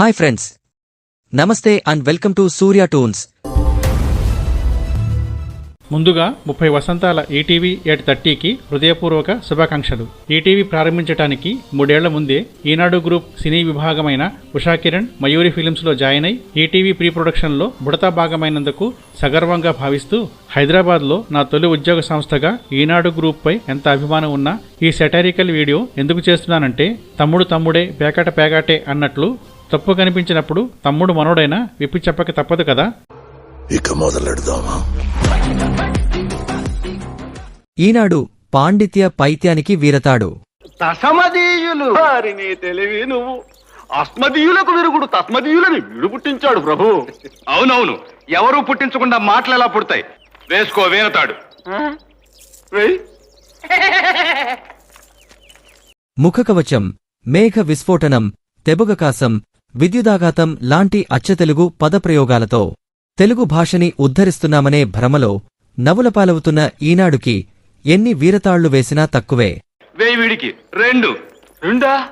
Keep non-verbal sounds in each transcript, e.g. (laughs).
Hi friends. నమస్తే and welcome to Surya toons. ముందుగా ముప్పై వసంతాల ఈటీవీ ఎయిట్ థర్టీకి హృదయపూర్వక శుభాకాంక్షలు. ఈటీవీ ప్రారంభించడానికి మూడేళ్ళ ముందే ఈనాడు గ్రూప్ సినీ విభాగమైన ఉషా కిరణ్ మయూరి ఫిలిమ్స్లో జాయిన్ అయి ఈటీవీ ప్రీ ప్రొడక్షన్లో బుడతా భాగమైనందుకు సగర్వంగా భావిస్తూ హైదరాబాద్లో నా తొలి ఉద్యోగ సంస్థగా ఈనాడు గ్రూప్పై ఎంత అభిమానం ఉన్నా ఈ సెటారికల్ వీడియో ఎందుకు చేస్తున్నానంటే తమ్ముడు తమ్ముడే పేకాట పేకాటే అన్నట్లు తప్పు కనిపించినప్పుడు తమ్ముడు మనోడైనా విప్పి చెప్పక తప్పదు కదా? ఇక మొదలెడదామా? ఈనాడు పాండిత్య పైత్యానికి వీరతాడు. తసమదీయులు. వారిని తెలివి నువ్వు. అస్మదీయులకు విరుగుడు తస్మదీయులని వీడు పుట్టించాడు ప్రభు. అవునవును. ఎవరూ పుట్టించకుండా మాటలు ఎలా పుడతాయి? వేసుకో వేనతాడు వెయ్. ముఖకవచం మేఘ విస్ఫోటనం తెబుగకాసం విద్యుదాఘాతం లాంటి అచ్చతెలుగు పదప్రయోగాలతో తెలుగు భాషని ఉద్ధరిస్తున్నామనే భ్రమలో నవ్వులపాలవుతున్న ఈనాడుకి ఎన్ని వీరతాళ్ళు వేసినా తక్కువే. రెండు. రెండా?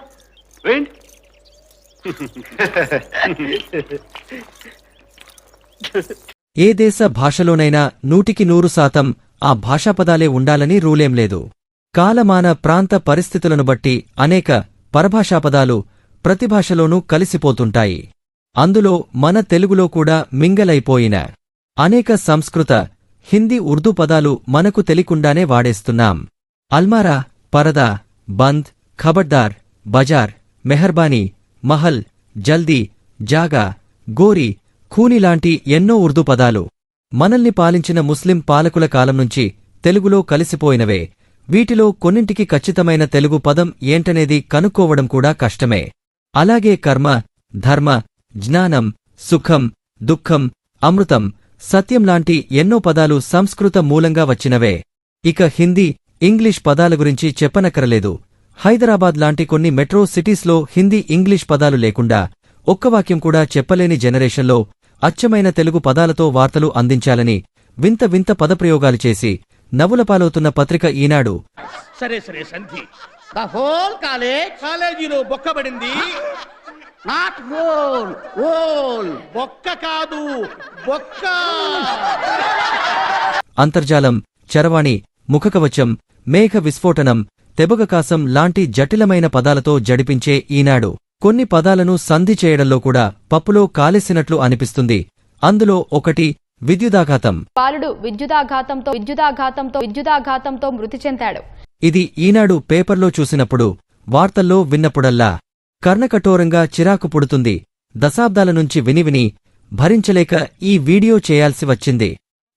ఏ దేశ భాషలోనైనా నూటికి నూరు శాతం ఆ భాషాపదాలే ఉండాలని రూలేం లేదు. కాలమాన ప్రాంత పరిస్థితులను బట్టి అనేక పరభాషాపదాలు ప్రతి భాషలోనూ కలిసిపోతుంటాయి. అందులో మన తెలుగులో కూడా మింగలైపోయిన అనేక సంస్కృత హిందీ ఉర్దూ పదాలు మనకు తెలియకుండానే వాడేస్తున్నాం. అల్మారా పరదా బంద్ ఖబర్దార్ బజార్ మెహర్బానీ మహల్ జల్దీ జాగా గోరి ఖూని లాంటి ఎన్నో ఉర్దూ పదాలు మనల్ని పాలించిన ముస్లిం పాలకుల కాలం నుంచి తెలుగులో కలిసిపోయినవే. వీటిలో కొన్నింటికి ఖచ్చితమైన తెలుగు పదం ఏంటనేది కనుక్కోవడం కూడా కష్టమే. అలాగే కర్మ ధర్మ జ్ఞానం సుఖం దుఃఖం అమృతం సత్యం లాంటి ఎన్నో పదాలు సంస్కృత మూలంగా వచ్చినవే. ఇక హిందీ ఇంగ్లీష్ పదాల గురించి చెప్పనక్కరలేదు. హైదరాబాద్ లాంటి కొన్ని మెట్రో సిటీస్లో హిందీ ఇంగ్లీష్ పదాలు లేకుండా ఒక్క వాక్యం కూడా చెప్పలేని జనరేషన్లో అచ్చమైన తెలుగు పదాలతో వార్తలు అందించాలని వింత వింత పదప్రయోగాలు చేసి నవ్వులపాలవుతున్న పత్రిక ఈనాడు. సరే సరే సంధి. ద హోల్ కాలేజ్ కాలేజీలో బొక్కబడింది. నాట్ హోల్ హోల్ బొక్క కాదు బొక్క. అంతర్జాలం చరవాణి ముఖకవచం మేఘ విస్ఫోటనం తెబగకాసం లాంటి జటిలమైన పదాలతో జడిపించే ఈనాడు. కొన్ని పదాలను సంధి చేయడంలో కూడా పప్పులో కాలేసినట్లు అనిపిస్తుంది. అందులో ఒకటి విద్యుదాఘాతం. బాలుడు విద్యుదాఘాతంతో విద్యుదాఘాతంతో విద్యుదాఘాతంతో మృతి చెందాడు. ఇది ఈనాడు పేపర్లో చూసినప్పుడు వార్తల్లో విన్నప్పుడల్లా కర్ణకఠోరంగా చిరాకు పుడుతుంది. దశాబ్దాల నుంచి విని విని భరించలేక ఈ వీడియో చేయాల్సి వచ్చింది.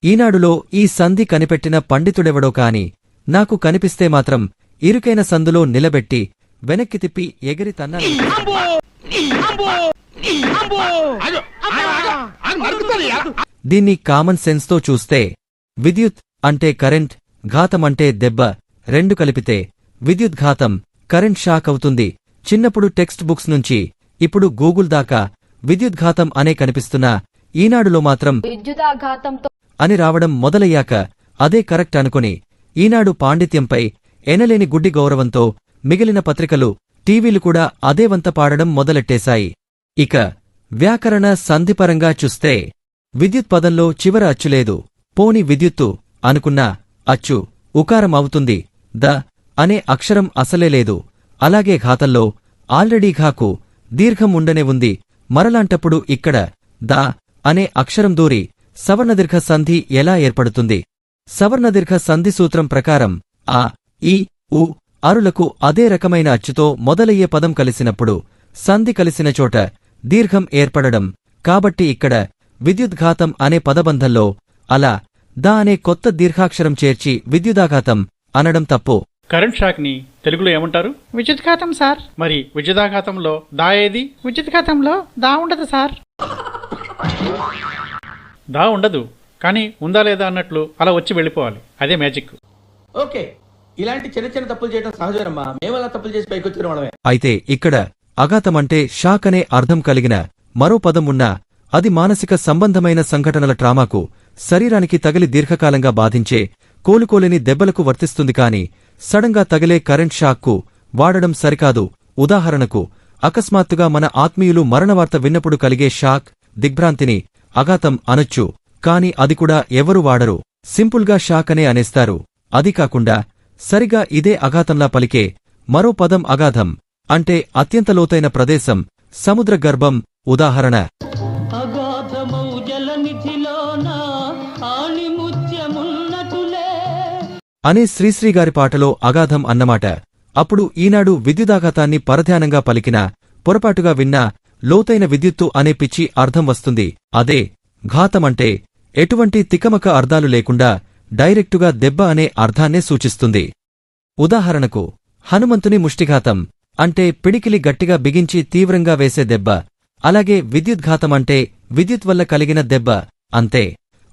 ఈనాడులో ఈ సంధి కనిపెట్టిన పండితుడెవడో కాని నాకు కనిపిస్తే మాత్రం ఇరుకైన సందులో నిలబెట్టి వెనక్కి తిప్పి ఎగిరి తన్నాలి దీన్ని కామన్ సెన్స్తో చూస్తే విద్యుత్ అంటే కరెంట్ ఘాతమంటే దెబ్బ. రెండు కలిపితే విద్యుత్ ఘాతం కరెంట్ షాక్ అవుతుంది. చిన్నప్పుడు టెక్స్ట్ బుక్స్ నుంచి ఇప్పుడు గూగుల్ దాకా విద్యుత్ ఘాతం అనే కనిపిస్తున్నా ఈనాడులో మాత్రం విద్యుదాఘాతంతో అని రావడం మొదలయ్యాక అదే కరెక్ట్ అనుకుని ఈనాడు పాండిత్యంపై ఎనలేని గుడ్డి గౌరవంతో మిగిలిన పత్రికలు టీవీలు కూడా అదే వంత పాడడం మొదలెట్టేశాయి. ఇక వ్యాకరణ సంధిపరంగా చూస్తే విద్యుత్ పదంలో చివర అచ్చులేదు పోని విద్యుత్తు అనుకున్నా అచ్చు ఉకారం అవుతుంది. ద అనే అక్షరం అసలే లేదు. అలాగే ఘాతంలో ఆల్రెడీ ఘాకు దీర్ఘం ఉండనే ఉంది. మరలాంటప్పుడు ఇక్కడ ద అనే అక్షరం దూరి సవర్ణదీర్ఘ సంధి ఎలా ఏర్పడుతుంది? సవర్ణదీర్ఘ సంధి సూత్రం ప్రకారం ఆ ఈ ఉ అరులకు అదే రకమైన అచ్చుతో మొదలయ్యే పదం కలిసినప్పుడు సంధి కలిసిన చోట దీర్ఘం ఏర్పడడం. కాబట్టి ఇక్కడ విద్యుద్ఘాతం అనే పదబంధంలో అలా దా అనే కొత్త దీర్ఘాక్షరం చేర్చి విద్యుదాఘాతం అనడం తప్పు. కరెంట్ షాక్ని తెలుగులో ఏమంటారు? విద్యుద్ఘాతం సార్. మరి విద్యుదాఘాతంలో దా ఏది? విద్యుద్ఘాతంలో దా ఉండదు సార్. దా ఉండదు కానీ ఉందా లేదా అన్నట్లు అలా వచ్చి వెళ్ళిపోవాలి. అదే మ్యాజిక్. ఓకే ఇలాంటి చిన్న చిన్న తప్పులు చేయడం సహజమమ్మా మేము అలా తప్పులు చేసి పైకి వచ్చిన వాళ్ళమే అయితే ఇక్కడ అఘాతమంటే షాక్ అనే అర్థం కలిగిన మరో పదం ఉన్నా అది మానసిక సంబంధమైన సంఘటనల ట్రామాకు శరీరానికి తగిలి దీర్ఘకాలంగా బాధించే కోలుకోలేని దెబ్బలకు వర్తిస్తుంది కాని సడన్గా తగిలే కరెంట్ షాక్కు వాడడం సరికాదు. ఉదాహరణకు అకస్మాత్తుగా మన ఆత్మీయులు మరణవార్త విన్నప్పుడు కలిగే షాక్ దిగ్భ్రాంతిని అఘాతం అనొచ్చు. కాని అది కూడా ఎవరు వాడరు. సింపుల్గా షాక్ అనే అనేస్తారు. అది కాకుండా సరిగా ఇదే అఘాతంలా పలికే మరో పదం అగాధం అంటే అత్యంత లోతైన ప్రదేశం సముద్ర గర్భం ఉదాహరణ. అనే శ్రీశ్రీగారి పాటలో అగాధం అన్నమాట. అప్పుడు ఈనాడు విద్యుదాఘాతాన్ని పరధ్యానంగా పలికినా పొరపాటుగా విన్నా లోతైన విద్యుత్తు అనే పిచ్చి అర్థం వస్తుంది. అదే ఘాతమంటే ఎటువంటి తికమక అర్థాలు లేకుండా డైరెక్టుగా దెబ్బ అనే అర్థాన్నే సూచిస్తుంది. ఉదాహరణకు హనుమంతుని ముష్టిఘాతం అంటే పిడికిలి గట్టిగా బిగించి తీవ్రంగా వేసే దెబ్బ అలాగే విద్యుద్ఘాతమంటే విద్యుత్ వల్ల కలిగిన దెబ్బ అంతే.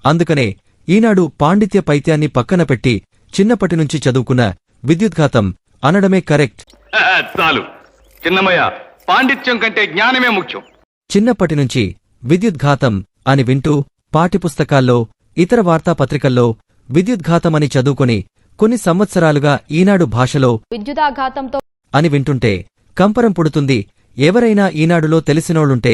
అందుకనే ఈనాడు పాండిత్య పైత్యాన్ని పక్కన పెట్టి చిన్నప్పటినుంచి చదువుకున్న విద్యుద్ఘాతం అనడమే కరెక్ట్. చాలు. చిన్నమయ్య పాండిత్యం కంటే జ్ఞానమే ముఖ్యం. చిన్నప్పటినుంచి విద్యుద్ఘాతం అని వింటూ పాఠ్యపుస్తకాల్లో ఇతర వార్తాపత్రికల్లో విద్యుద్ఘాతమని చదువుకొని కొన్ని సంవత్సరాలుగా ఈనాడు భాషలో విద్యుదాఘాతంతో అని వింటుంటే కంపరం పుడుతుంది. ఎవరైనా ఈనాడులో తెలిసినోళ్ళుంటే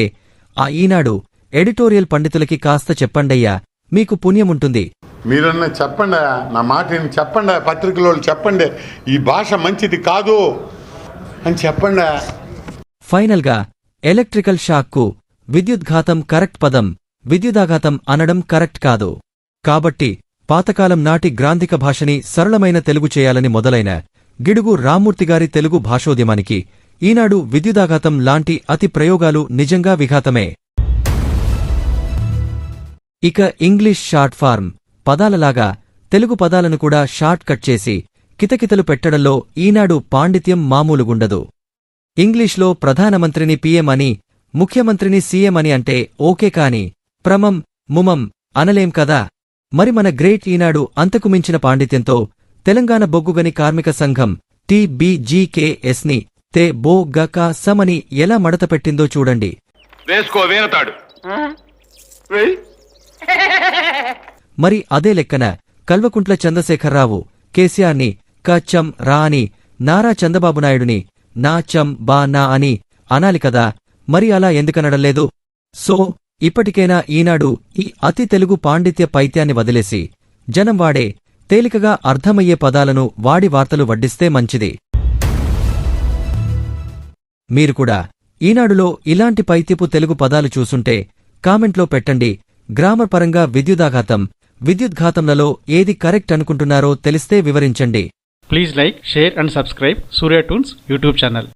ఆ ఈనాడు ఎడిటోరియల్ పండితులకి కాస్త చెప్పండయ్యా మీకు పుణ్యముంటుంది. మీరన్నా చెప్పండి నా మాట చెప్పండి పత్రికలో చెప్పండి ఈ భాష మంచిది కాదు అని చెప్పండి. ఫైనల్గా ఎలక్ట్రికల్ షాక్కు విద్యుద్ఘాతం కరెక్ట్ పదం విద్యుదాఘాతం అనడం కరెక్ట్ కాదు. కాబట్టి పాతకాలం నాటి గ్రాంధిక భాషని సరళమైన తెలుగు చేయాలని మొదలైన గిడుగు రామ్మూర్తిగారి తెలుగు భాషోద్యమానికి ఈనాడు విద్యుదాఘాతం లాంటి అతి ప్రయోగాలు నిజంగా విఘాతమే. ఇక ఇంగ్లీష్ షార్ట్ ఫార్మ్ పదాలలాగా తెలుగు పదాలను కూడా షార్ట్ కట్ చేసి కితకితలు పెట్టడంలో ఈనాడు పాండిత్యం మామూలుగుండదు. ఇంగ్లీష్లో ప్రధానమంత్రిని పీఎం అని ముఖ్యమంత్రిని సీఎం అని అంటే ఓకే కాని ప్రమం ముమం అనలేం కదా? మరి మన గ్రేట్ ఈనాడు అంతకు మించిన పాండిత్యంతో తెలంగాణ బొగ్గుగని కార్మిక సంఘం టీబీజీకేఎస్ని తే బో గక సమని ఎలా మడత పెట్టిందో చూడండి. వేసుకో వేనతాడు వెయ్. (laughs) మరి అదే లెక్కన కల్వకుంట్ల చంద్రశేఖరరావు కేసీఆర్ని క చం రా అని నారా చంద్రబాబు నాయుడుని నా చం బా నా అని అనాలి కదా మరి అలా ఎందుకనడలేదు సో ఇప్పటికైనా ఈనాడు ఈ అతి తెలుగు పాండిత్య పైత్యాన్ని వదిలేసి జనం వాడే తేలికగా అర్థమయ్యే పదాలను వాడి వార్తలు వడ్డిస్తే మంచిది. మీరు కూడా ఈనాడులో ఇలాంటి పైత్యపు తెలుగు పదాలు చూసుంటే కామెంట్లో పెట్టండి. గ్రామర్ పరంగా విద్యుదాఘాతం విద్యుద్ఘాతంలలో ఏది కరెక్ట్ అనుకుంటున్నారో తెలిస్తే వివరించండి. Please like share and subscribe Surya toons YouTube channel